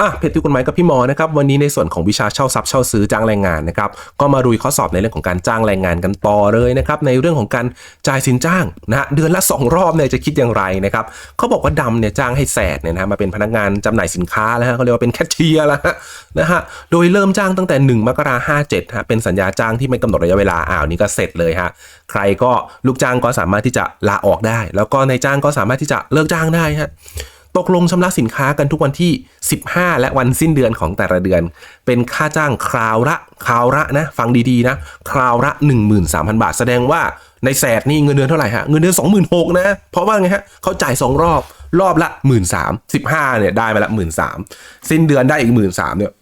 อะเพจที่กฎหมายกับพี่หมอนะครับวันนี้ในส่วนของวิชาเช่าทรัพย์เช่าซื้อจ้างแรงงานนะครับก็มารุยข้อสอบในเรื่องของการจ้างแรงงานกันต่อเลยนะครับในเรื่องของการจ่ายสินจ้างนะเดือนละ 2 รอบเนี่ยจะคิดอย่างไรนะครับเขาบอกว่าดำเนี่ยจ้างให้แสดเนี่ยนะมาเป็นพนักงานจำหน่ายสินค้าแล้วฮะเขาเรียกว่าเป็นแคชเชียร์แล้วฮะนะฮะโดยเริ่มจ้างตั้งแต่ 1 มกราห้าเจ็ดฮะเป็นสัญญาจ้างที่ไม่กำหนดระยะเวลาอ้าวนี่ก็เสร็จเลยฮะใครก็ลูกจ้างก็สามารถที่จะลาออกได้ แล้วก็นายจ้างก็สามารถที่จะเลิกจ้างได้ฮะ ตกลงชำระสินค้ากันทุกวันที่ 15 และวันสิ้นเดือนของแต่ละเดือน เป็นค่าจ้างคราวละคราวละนะ ฟังดีๆนะ คราวละ 13,000 บาท แสดงว่าในแสดนี่เงินเดือนเท่าไหร่ฮะ เงินเดือน 26,000นะ เพราะว่าไงฮะเขาจ่าย 2 รอบ รอบละ 13,000 15เนี่ยได้มาละ 13,000 สิ้นเดือนได้อีก 13,000เนี่ย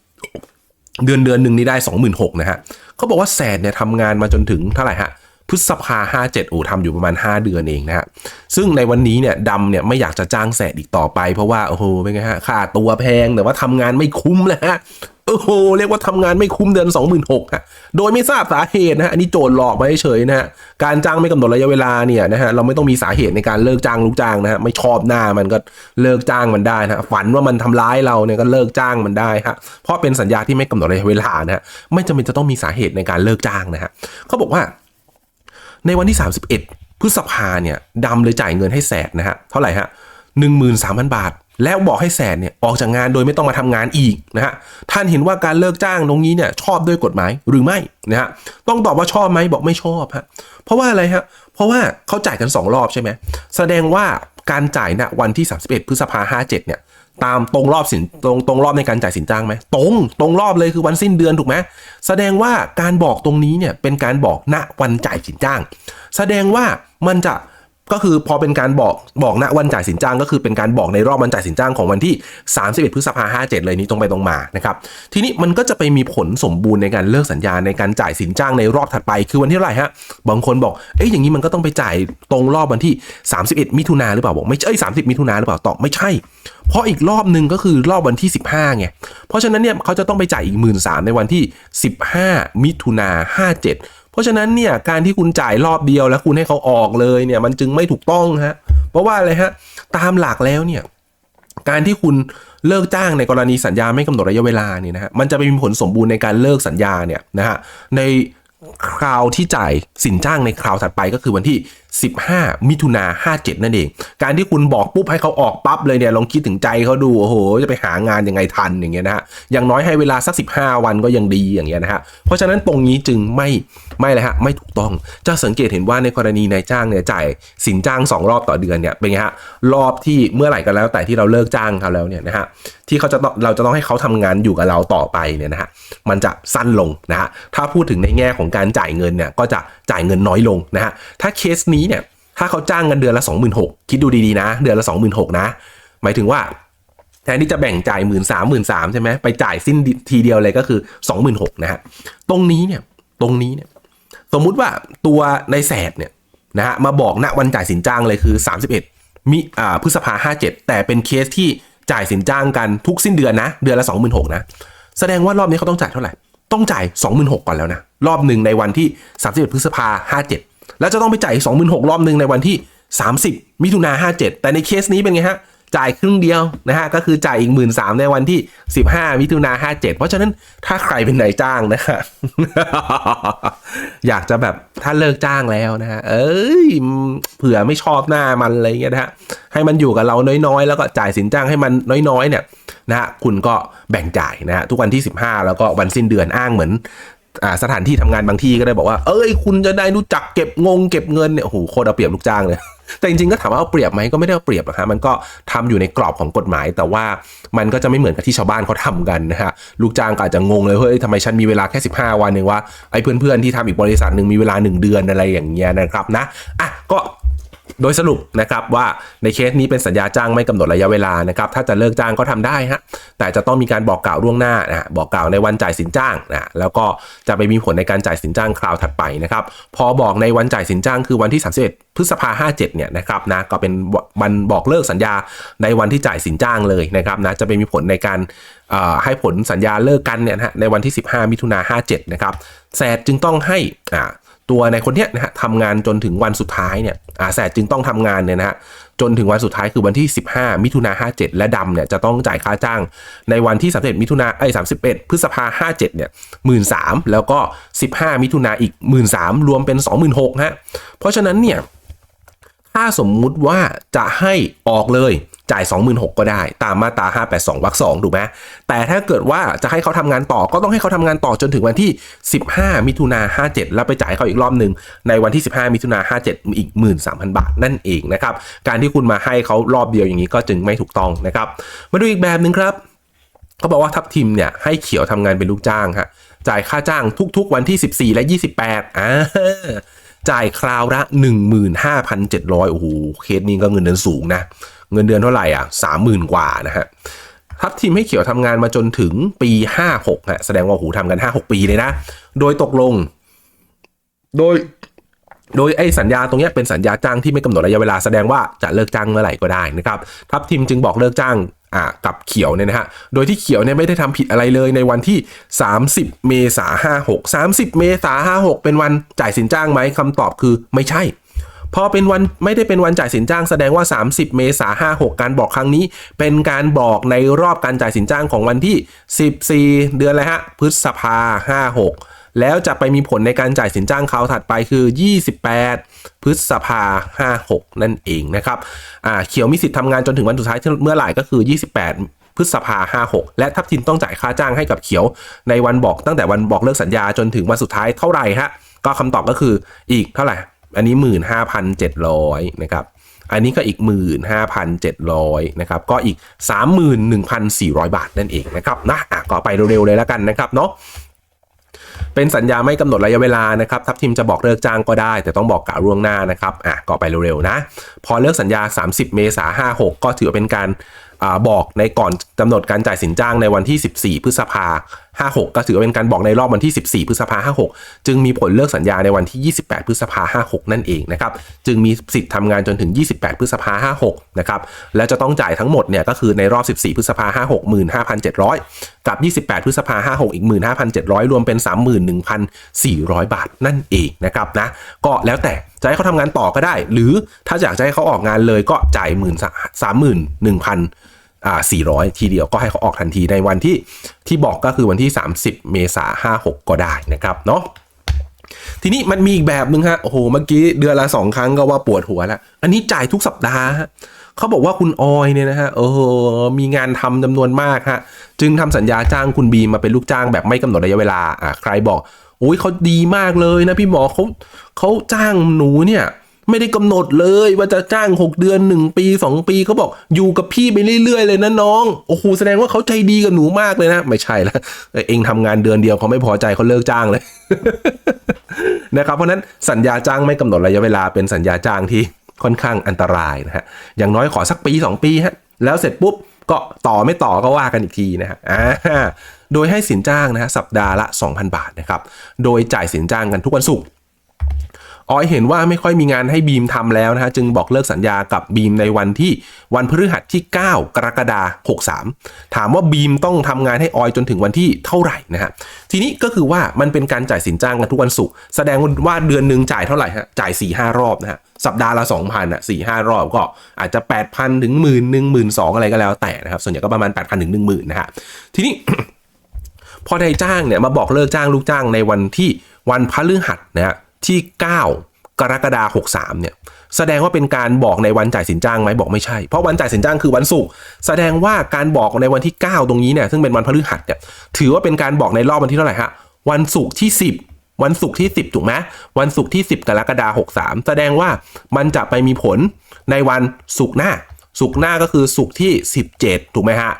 เดือนเดือนหนึ่งนี่ได้ 26,000นะฮะเขาบอกว่าแสดเนี่ยทำงานมาจนถึงเท่าไหร่ฮะ พฤษภาห้าเจ็ดอูทำอยู่ประมาณ 5 เดือนเองนะฮะ ซึ่งในวันนี้เนี่ยดำเนี่ยไม่อยากจะจ้างแสดอีกต่อไป เพราะว่าโอ้โหเป็นไงฮะค่าตัวแพงแต่ว่าทำงานไม่คุ้มแล้วฮะโอ้โหเรียกว่าทำงานไม่คุ้มเดือน26,000ฮะโดยไม่ทราบสาเหตุนะฮะอันนี้โจรหลอกมาเฉยนะฮะการจ้างไม่กำหนดระยะเวลาเนี่ยนะฮะเราไม่ต้องมีสาเหตุในการเลิกจ้างลูกจ้างนะฮะไม่ชอบหน้ามันก็เลิกจ้างมันได้นะฮะฝันว่ามันทำร้ายเราเนี่ยก็เลิกจ้างมันได้ฮะเพราะเป็นสัญญาที่ไม่กำหนดระยะเวลานะฮะไม่จำเป็นจะต้องมีสาเหตุในการเลิกจ้างนะฮะเขาบอกว่า ในวันที่ 31 พฤษภาเนี่ยดำเลยจ่ายเงินให้แสดนะฮะเท่าไหร่ฮะ13,000 บาท แล้วบอกให้แสดเนี่ยออกจากงานโดยไม่ต้องมาทำงานอีกนะฮะท่านเห็นว่าการเลิกจ้างตรงนี้เนี่ยชอบด้วยกฎหมายหรือไม่นะฮะต้องตอบว่าชอบไหมบอกไม่ชอบฮะเพราะว่าอะไรฮะเพราะว่าเขาจ่ายกัน 2 รอบใช่ไหมแสดงว่า การจ่ายณวันที่ 31 พฤษภาห้าเจ็ดเนี่ยตามตรงรอบสินตรงตรงรอบในการจ่ายสินจ้างไหมตรงตรงรอบเลยคือวันสิ้นเดือนถูกไหมแสดงว่าการบอกตรงนี้เนี่ยเป็นการบอกณวันจ่ายสินจ้าง แสดงว่ามันจะ ก็คือพอเป็นการบอกบอกณวันจ่ายสินจ้าง ก็คือเป็นการบอกในรอบวันจ่ายสินจ้างของวันที่ 31 พฤษภา57เลยนี้ตรงไปตรงมานะครับทีนี้มันก็จะไปมีผลสมบูรณ์ในการเลิกสัญญาในการจ่ายสินจ้างในรอบถัดไป คือวันที่เท่าไหร่ฮะบางคนบอกเอ๊ะอย่างนี้มันก็ต้องไปจ่ายตรงรอบวันที่ 31 มิถุนาหรือเปล่าบอกไม่ใช่30มิถุนาหรือเปล่าตอบไม่ใช่ เพราะอีกรอบหนึ่งก็คือรอบวันที่ 15ไงเพราะฉะนั้นเนี่ยเขาจะต้องไปจ่ายอีกหมื่นสในวันที่ 15 มิถุนา57เพ ราะฉะนั้นเนี่ยการที่คุณจ่ายรอบเดียวแล้วคุณให้เขาออกเลยเนี่ยมันจึงไม่ถูกต้องฮะเพราะว่าอะไรฮะตามหลักแล้วเนี่ยการที่คุณเลิกจ้างในกรณีสัญญาไม่กำหนดระยะเวลาเนี่ยนะฮะมันจะไปมีผลสมบูรณ์ในการเลิกสัญญาเนี่ยนะฮะในคราวที่จ่ายสินจ้างในคราวถัดไปก็คือวันที่ 15 มิถุนา57 นั่นเอง การที่คุณบอกปุ๊บให้เขาออกปั๊บเลยเนี่ยลองคิดถึงใจเขาดู โอ้โห จะไปหางานยังไงทันอย่างเงี้ยนะฮะอย่างน้อยให้เวลาสัก 15 วันก็ยังดีอย่างเงี้ยนะฮะเพราะฉะนั้นตรงนี้จึงไม่ไม่เลยฮะไม่ถูกต้องจะสังเกตเห็นว่าในกรณีนายจ้างเนี่ยจ่ายสินจ้าง 2 รอบต่อเดือนเนี่ยเป็นไงฮะรอบที่เมื่อไหร่ก็แล้วแต่ที่เราเลิกจ้างเขาแล้วเนี่ยนะฮะที่เขาจะต้องเราจะต้องให้เขาทำงานอยู่กับเราต่อไปเนี่ยนะฮะมันจะสั้นลงนะฮะถ้าพูดถึงในแง่ของการจ่ายเงินเนี่ยก็จะจ่ายเงินน้อยลงนะฮะถ้าเคสนี้เนี่ยถ้าเขาจ้างกันเดือนละ 26,000คิดดูดีๆนะ เดือนละ 26,000นะ หมายถึงว่าแทนที่จะแบ่งจ่ายหมื่นสามหมื่นสามใช่ไหมไปจ่ายสิ้นทีเดียวเลยก็คือสองหมื่นหกนะฮะตรงนี้เนี่ยตรงนี้เนี่ยสมมุติว่าตัวในแสดเนี่ยนะฮะมาบอกณวันจ่ายสินจ้างเลยคือ 31 มิอ่าพฤษภาห้าเจ็ดแต่เป็นเคสที่จ่ายสินจ้างกันทุกสิ้นเดือนนะ เดือนละ 26,000นะแสดงว่ารอบนี้เขาต้องจ่ายเท่าไหร่ ต้องจ่าย 26,000ก่อนแล้วนะ รอบหนึ่งในวันที่ 31 พฤษภา57 แล้วจะต้องไปจ่าย26,000รอบหนึ่งในวันที่ 30 มิถุนา57แต่ในเคสนี้เป็นไงฮะจ่ายครึ่งเดียวนะฮะก็คือจ่ายอีกหมื่นสามในวันที่ 15 มิถุนาห้าเจ็ดเพราะฉะนั้นถ้าใครเป็นนายจ้างนะฮะอยากจะแบบถ้าเลิกจ้างแล้วนะฮะเอ้ยเผื่อไม่ชอบหน้ามันอะไรเงี้ยนะฮะให้มันอยู่กับเราน้อยๆ แล้วก็จ่ายสินจ้างให้มันน้อยๆเนี่ยนะฮะคุณก็แบ่งจ่ายนะฮะทุกวันที่ 15 แล้วก็วันสิ้นเดือนอ้างเหมือน สถานที่ทำงานบางที่ก็ได้บอกว่า เอ้ยคุณจะได้รู้จักเก็บงงเก็บเงินเนี่ยโอ้โหโคตรเอาเปรียบลูกจ้างเลยแต่จริงๆก็ถามว่าเอาเปรียบไหมก็ไม่ได้เอาเปรียบหรอกฮะมันก็ทำอยู่ในกรอบของกฎหมาย แต่ว่ามันก็จะไม่เหมือนกับที่ชาวบ้านเขาทำกันนะฮะลูกจ้างก็อาจจะงงเลยเฮ้ยทำไมฉันมีเวลาแค่ 15 วันเองวะไอ้เพื่อนๆที่ทำอีกบริษัทหนึ่งมีเวลา 1 เดือนอะไรอย่างเงี้ยนะครับนะอะก็ โดยสรุปนะครับว่าในเคสนี้เป็นสัญญาจ้างไม่กำหนดระยะเวลานะครับถ้าจะเลิกจ้างก็ทำได้ฮะแต่จะต้องมีการบอกกล่าวล่วงหน้านะบอกกล่าวในวันจ่ายสินจ้างนะแล้วก็จะไปมีผลในการจ่ายสินจ้างคราวถัดไปนะครับพอบอกในวันจ่ายสินจ้างคือวันที่ 31 พฤษภา57เนี่ยนะครับนะก็เป็นวันบอกเลิกสัญญาในวันที่จ่ายสินจ้างเลยนะครับนะจะไปมีผลในการให้ผลสัญญาเลิกกันเนี่ยนะฮะในวันที่ 15 มิถุนา57นะครับแซดจึงต้องให้อ่า ตัวในคนเนี้ยนะฮะทำงานจนถึงวันสุดท้ายเนี่ยอาแสจึงต้องทำงานเนี่ยนะฮะจนถึงวันสุดท้ายคือวันที่ 15 มิถุนา57 และดำเนี่ยจะต้องจ่ายค่าจ้างในวันที่31มิถุนาไอ้31 พฤษภา57เนี่ย13,000แล้วก็ 15 มิถุนาอีก13,000รวมเป็น 26,000ฮะเพราะฉะนั้นเนี่ยถ้าสมมุติว่าจะให้ออกเลย จ่าย 26,000ก็ได้ ตามมาตรา 582วรรค2ถูกไหมแต่ถ้าเกิดว่าจะให้เขาทำงานต่อก็ต้องให้เขาทำงานต่อจนถึงวันที่ 15 มิถุนา57 แล้วไปจ่ายเขาอีกรอบหนึ่งในวันที่ 15 มิถุนา57 อีก 13,000 บาทนั่นเองนะครับ การที่คุณมาให้เขารอบเดียวอย่างนี้ก็จึงไม่ถูกต้องนะครับ มาดูอีกแบบหนึ่งครับเขาบอกว่าทัพทีมเนี่ยให้เขียวทำงานเป็นลูกจ้างฮะจ่ายค่าจ้างทุกๆ วันที่ 14 และ 28อ่า จ่ายคราวละ 15,700 โอ้โห เคสนี้ก็เงินเดือนสูงนะ เงินเดือนเท่าไหร่อะ 30,000 กว่านะฮะทัพทีมให้เขียวทำงานมาจนถึงปี 56ฮะแสดงว่าโอ้โหทำกัน 5-6 ปีเลยนะ โดยตกลง โดย โดยไอ้สัญญาตรงเนี้ยเป็นสัญญาจ้างที่ไม่กำหนดระยะเวลาแสดงว่าจะเลิกจ้างเมื่อไหร่ก็ได้นะครับ ทัพทีมจึงบอกเลิกจ้าง กับเขียวเนี่ยนะฮะ โดยที่เขียวเนี่ยไม่ได้ทำผิดอะไรเลยในวันที่ 30 เมษา56 30 เมษา56 เป็นวันจ่ายสินจ้างไหมคำตอบคือไม่ใช่ พอเป็นวันไม่ได้เป็นวันจ่ายสินจ้างแสดงว่า 30 เมษา56 การบอกครั้งนี้ เป็นการบอกในรอบการจ่ายสินจ้างของวันที่ 14 เดือนอะไรฮะ พฤษภา56 แล้วจะไปมีผลในการจ่ายสินจ้างคราถัดไปคือ 28 พฤษภา56 นั่นเองนะครับอ่าเขียวมีสิทธิ์ทำงานจนถึงวันสุดท้ายเมื่อไหร่ก็คือ 28พฤษภา 56 และทัพทิมต้องจ่ายค่าจ้างให้กับเขียว ในวันบอกตั้งแต่วันบอกเลิกสัญญาจนถึงวันสุดท้ายเท่าไหร่ฮะ ก็คำตอบก็คืออีกเท่าไหร่ อันนี้ 15,700 นะครับ อันนี้ก็อีก 15,700 นะครับ ก็อีก 31,400 บาทนั่นเองนะครับนะอะก็ไปเร็วๆเลยแล้วกันนะครับเนาะ เป็นสัญญาไม่กำหนดระยะเวลานะครับทัพทีมจะบอกเลิกจ้างก็ได้ แต่ต้องบอกกะล่วงหน้านะครับอะก็ไปเร็วๆนะ พอเลิกสัญญา 30 เมษายน56ก็ถือเป็นการอบอกในก่อนกำหนดการจ่ายสินจ้างในวันที่ 14 พฤษภา 56 ก็ถือเป็นการบอกในรอบวันที่ 14 พฤษภา56 จึงมีผลเลิกสัญญาในวันที่ 28 พฤษภา56 นั่นเองนะครับ จึงมีสิทธิ์ทำงานจนถึง 28 พฤษภา56 นะครับ และจะต้องจ่ายทั้งหมดเนี่ยก็คือในรอบ 14 พฤษภา56 15,700 กับ 28 พฤษภา56 อีก 15,700 รวมเป็น 31,400 บาทนั่นเองนะครับนะ ก็แล้วแต่จะให้เขาทำงานต่อก็ได้ หรือถ้าอยากจะให้เขาออกงานเลยก็จ่ายหมื่นสามหมื่นหนึ่งพันอ่าสี่ร้อยทีเดียวก็ให้เขาออกทันทีในวันที่ ที่บอกก็คือวันที่ 30 เมษาห้าหกก็ได้นะครับเนาะทีนี้มันมีอีกแบบหนึ่งฮะโอ้โหเมื่อกี้เดือนละสองครั้งก็ว่าปวดหัวแล้วอันนี้จ่ายทุกสัปดาห์ฮะเขาบอกว่าคุณออยเนี่ยนะฮะโอ้โหมีงานทำจำนวนมากฮะจึงทำสัญญาจ้างคุณบีมมาเป็นลูกจ้างแบบไม่กำหนดระยะเวลาอ่าใครบอกโอ้ยเขาดีมากเลยนะพี่หมอเขาเขาจ้างหนูเนี่ย ไม่ได้กำหนดเลยว่าจะจ้าง 6 เดือน 1 ปี 2 ปีเขาบอกอยู่กับพี่ไปเรื่อยๆ เลยนะน้องโอ้โหแสดงว่าเขาใจดีกับหนูมากเลยนะ ไม่ใช่ล้วเองทำงานเดือนเดียวเขาไม่พอใจเขาเลิกจ้างเลยนะครับเพราะนั้นสัญญาจ้างไม่กำหนดระยะเวลาเป็นสัญญาจ้างที่ค่อนข้างอันตรายนะฮะอย่างน้อยขอสักปี 2 ปีฮะแล้วเสร็จปุ๊บก็ต่อไม่ต่อก็ว่ากันอีกทีนะฮะอ่าโดยให้สินจ้างนะฮะสัปดาห์ละ 2,000 บาทนะครับ โดยจ่ายสินจ้างกันทุกวันศุกร์ ออยเห็นว่าไม่ค่อยมีงานให้บีมทำแล้วนะฮะจึงบอกเลิกสัญญากับบีมในวันที่วันพฤหัสที่ 9 กรกฎาคม63 ถามว่าบีมต้องทำงานให้ออยจนถึงวันที่เท่าไหร่นะฮะทีนี้ก็คือว่ามันเป็นการจ่ายสินจ้างกันทุกวันศุกร์แสดงว่าเดือนหนึ่งจ่ายเท่าไหร่ฮะจ่าย4ี่ห้ารอบนะฮะสัปดาห์ละ 2,000อะสี่ห้ารอบก็อาจจะ 8,000 ถึงหมื่นหนึ่งหมื่นสองอะไรก็แล้วแต่นะครับส่วนใหญ่ก็ประมาณ 8,000 ถึง10,000นะฮะทีนี้พอนายจ้างเนี่ยมาบอกเลิกจ้างลูกจ้างในวันที่วันพฤหัสนะฮะ ที่ 9 กรกฎาคม63เนี่ยแสดงว่าเป็นการบอกในวันจ่ายสินจ้างไหมบอกไม่ใช่ เพราะวันจ่ายสินจ้างคือวันศุกร์แสดงว่าการบอกในวันที่ 9 ตรงนี้เนี่ยซึ่งเป็นวันพฤหัสเนี่ยถือว่าเป็นการบอกในรอบวันที่เท่าไหร่ฮะวันศุกร์ที่ 10วันศุกร์ที่ 10 ถูกไหมวันศุกร์ที่ 10 กรกฎาคม63 แสดงว่ามันจะไปมีผลในวันศุกร์หน้าศุกร์หน้าก็คือศุกร์ที่ 17 ถูกไหมฮะ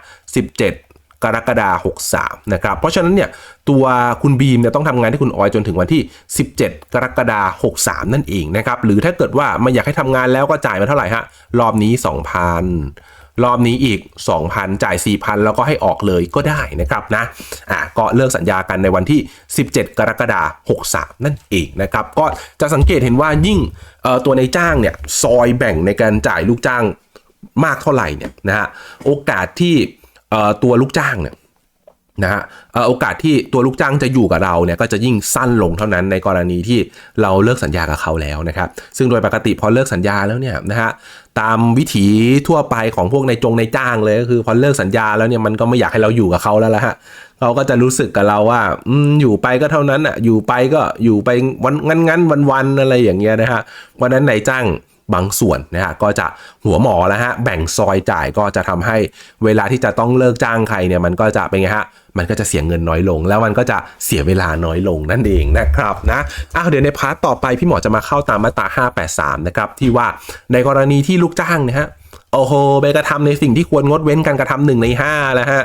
17 กรกฎาคม63นะครับเพราะฉะนั้นเนี่ยตัวคุณบีมเนี่ยต้องทำงานให้คุณออยจนถึงวันที่ 17 กรกฎาคม63 นั่นเองนะครับหรือถ้าเกิดว่าไม่อยากให้ทำงานแล้วก็จ่ายมาเท่าไหร่ฮะรอบนี้ 2,000รอบนี้อีก 2,000 จ่าย 4,000 แล้วก็ให้ออกเลยก็ได้นะครับนะ อะก็เลิกสัญญากันในวันที่ 17 กรกฎาคม63 นั่นเองนะครับ ก็จะสังเกตเห็นว่ายิ่งเอ่อตัวในจ้างเนี่ย ซอยแบ่งในการจ่ายลูกจ้างมากเท่าไหร่เนี่ยนะฮะ โอกาสที่ ตัวลูกจ้างเนี่ยนะฮะโอกาสที่ตัวลูกจ้างจะอยู่กับเราเนี่ยก็จะยิ่งสั้นลงเท่านั้นในกรณีที่เราเลิกสัญญากับเขาแล้วนะครับ ซึ่งโดยปกติพอเลิกสัญญาแล้วเนี่ยนะฮะตามวิถีทั่วไปของพวกในายจงในายจ้างเลยก็คือพอเลิกสัญญาแล้วเนี่ยมันก็ไม่อยากให้เราอยู่กับเขาแล้วละฮะเขาก็จะรู้สึกกับเราว่าอืมอยู่ไปก็เท่านั้นอะอยู่ไปก็อยู่ไปวันงั้นงันวันวันๆอะไรอย่างเงี้ยนะฮะเพราะฉะนั้นนายจ้าง บางส่วนนะฮะก็จะหัวหมอแล้วฮะแบ่งซอยจ่ายก็จะทำให้เวลาที่จะต้องเลิกจ้างใครเนี่ยมันก็จะเป็นไงฮะมันก็จะเสียเงินน้อยลง แล้วมันก็จะเสียเวลาน้อยลงนั่นเองนะครับนะอ้าวเดี๋ยวในพาร์ทต่อไปพี่หมอจะมาเข้าตามมาตรา 583 นะครับที่ว่าในกรณีที่ลูกจ้างนะฮะโอ้โหไปกระทำในสิ่งที่ควรงดเว้นการกระทำหนึ่งในห้าแล้วฮะ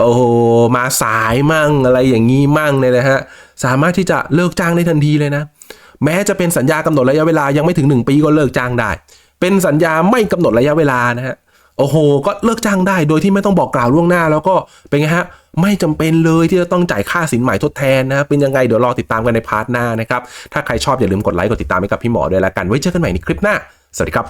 โอ้โหมาสายมั่งอะไรอย่างนี้มั่งเนี่ยนะฮะสามารถที่จะเลิกจ้างได้ทันทีเลยนะ แม้จะเป็นสัญญากำหนดระยะเวลายังไม่ถึง 1 ปีก็เลิกจ้างได้ เป็นสัญญาไม่กำหนดระยะเวลานะฮะโอ้โห ก็เลิกจ้างได้โดยที่ไม่ต้องบอกกล่าวล่วงหน้า แล้วก็เป็นไงฮะไม่จำเป็นเลยที่จะต้องจ่ายค่าสินใหม่ทดแทนนะเป็นยังไงเดี๋ยวรอติดตามกันในพาร์ทหน้านะครับถ้าใครชอบอย่าลืมกดไลค์กดติดตามให้กับพี่หมอด้วยละกันไว้เจอกันใหม่ในคลิปหน้าสวัสดีครับ